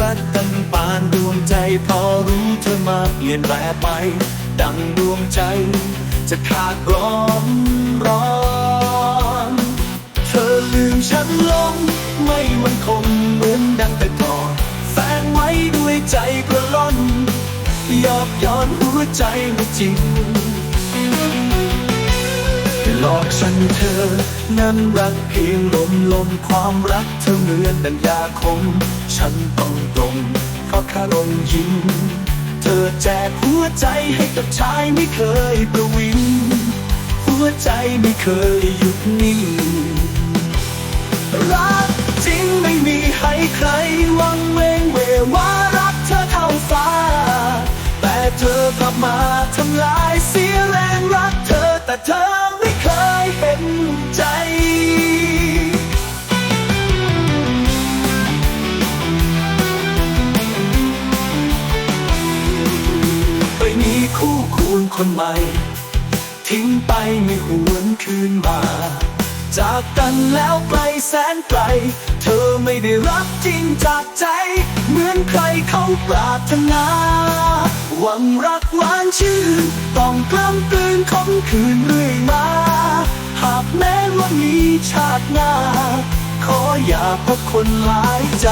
รักกันปานดวงใจพอรู้เธอมาเปลี่ยนแปลไป ดังดวงใจ จะขาดร้อนร้อน เธอลืมฉันลง ไม่มันคงเหมือนดังแต่ก่อนแฝงไว้ด้วยใจกระล่อนหยอกย้อนหัวใจไม่จริง อกฉันเธอ นั้นรักเพียงลมลมความรักเธอเหมือนดังยาคม ฉันต้องตรงเพราะคารมยิ้ม เธอแจกหัวใจให้กับชายไม่เคยประวิงหัวใจไม่เคยหยุดนิ่ง รักจริงไม่มีให้ใครหวังเวงเวว่ารักเธอเท่าฟ้า แต่เธอกลับมาทำลายเสียแรงรักเธอแต่เธอ คนใหม่ ทิ้งไปไม่หวนคืนมา จากกันแล้วไกลแสนไกล เธอไม่ได้รักจริงจากใจ เหมือนใครเขาปรารถนา หวังรักหวานชื่นต้องกล้ำกลืนคมคืนเรื่อยมา หากแม้ว่ามีชาติหน้า ขออย่าพบคนหลายใจ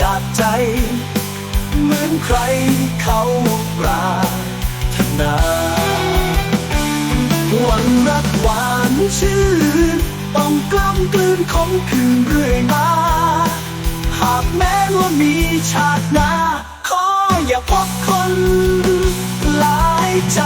จากใจ เหมือนใครเขาปราถนาวันรักหวานชื่นต้องกล้ำกลืนของคืนเรื่อยมา หากแม้ว่ามีฉากหน้า ขออย่าพบคนหลายใจ